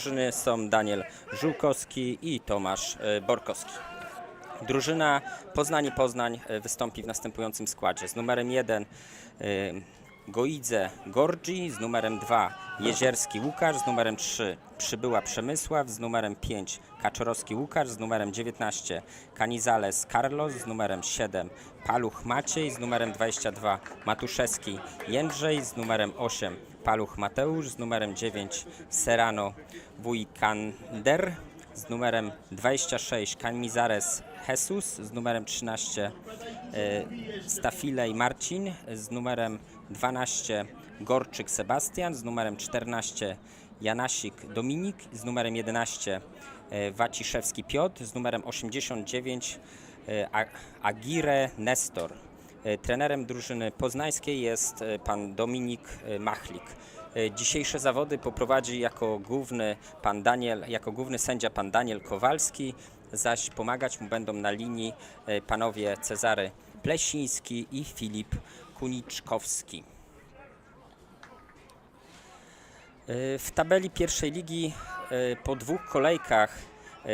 drużyny są Daniel Żółkowski i Tomasz e, Borkowski. Drużyna Poznań-Poznań e, wystąpi w następującym składzie. Z numerem 1 Goidze Gorgi, z numerem 2 Jezierski Łukasz, z numerem 3 Przybyła Przemysław, z numerem 5 Kaczorowski Łukasz, z numerem 19 Canizales Carlos, z numerem 7 Paluch Maciej, z numerem 22 Matuszewski Jędrzej, z numerem 8 Paluch Mateusz, z numerem 9 Serrano Wujkander, z numerem 26 Camizares Jesus, z numerem 13 e, Stafilej Marcin, z numerem 12 Gorczyk Sebastian, z numerem 14 Janasik Dominik, z numerem 11 e, Waciszewski Piotr, z numerem 89 e, Agire Nestor. E, Trenerem drużyny poznańskiej jest e, pan Dominik e, Machlik. Dzisiejsze zawody poprowadzi jako główny pan Daniel, jako główny sędzia pan Daniel Kowalski, zaś pomagać mu będą na linii panowie Cezary Plesiński i Filip Kuniczkowski. W tabeli pierwszej ligi po dwóch kolejkach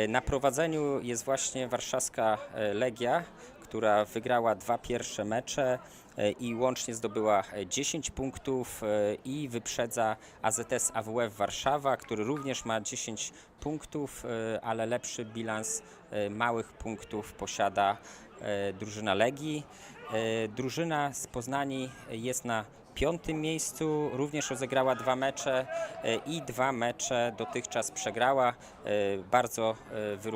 na prowadzeniu jest właśnie warszawska Legia, która wygrała dwa pierwsze mecze e, i łącznie zdobyła e, 10 punktów e, i wyprzedza AZS AWF Warszawa, który również ma 10 punktów, e, ale lepszy bilans e, małych punktów posiada e, drużyna Legii. E, Drużyna z Poznani jest na piątym miejscu, również rozegrała dwa mecze e, i dwa mecze dotychczas przegrała. E, Bardzo e,